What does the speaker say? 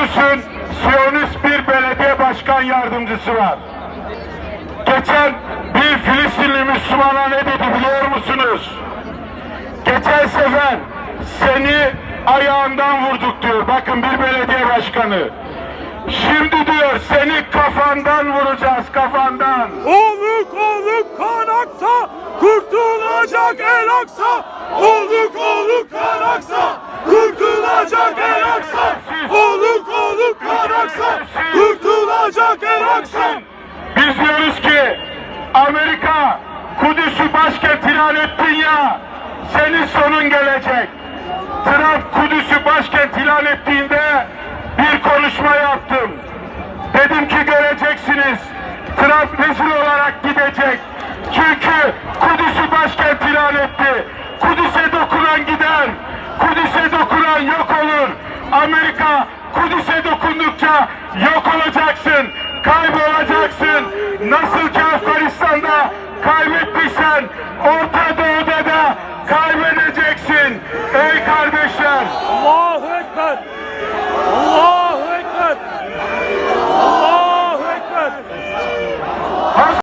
Kudüs'ün Siyonist bir belediye başkan yardımcısı var. Geçen bir Filistinli Müslümana ne dedi biliyor musunuz? Geçen sefer seni ayağından vurduk diyor. Bakın bir belediye başkanı. Şimdi diyor seni kafandan vuracağız kafandan. Oluk oluk kan aksa, kurtulacak el aksa. Oluk oluk kan aksa, kurtulacak el aksa. Oluk oluk kan aksa, kurtulacak el aksa. Biz diyoruz ki Amerika Kudüs'ü başkent ilan ettin ya senin sonun gelecek. Trump Kudüs'ü başkent ilan ettiğinde bir konuşma yaptım. Dedim ki göreceksiniz Trump rezil olarak gidecek. Çünkü Kudüs'ü başkent ilan etti. Kudüs'e dokunan gider. Kudüs'e dokunan yok olur. Amerika Kudüs'e dokundukça yok olacaksın. Kaybolacaksın. Nasıl ki Afganistan'da kaybettiysen Orta Doğu'da da kaybedeceksin. Ey kardeşler Allahu Ekber,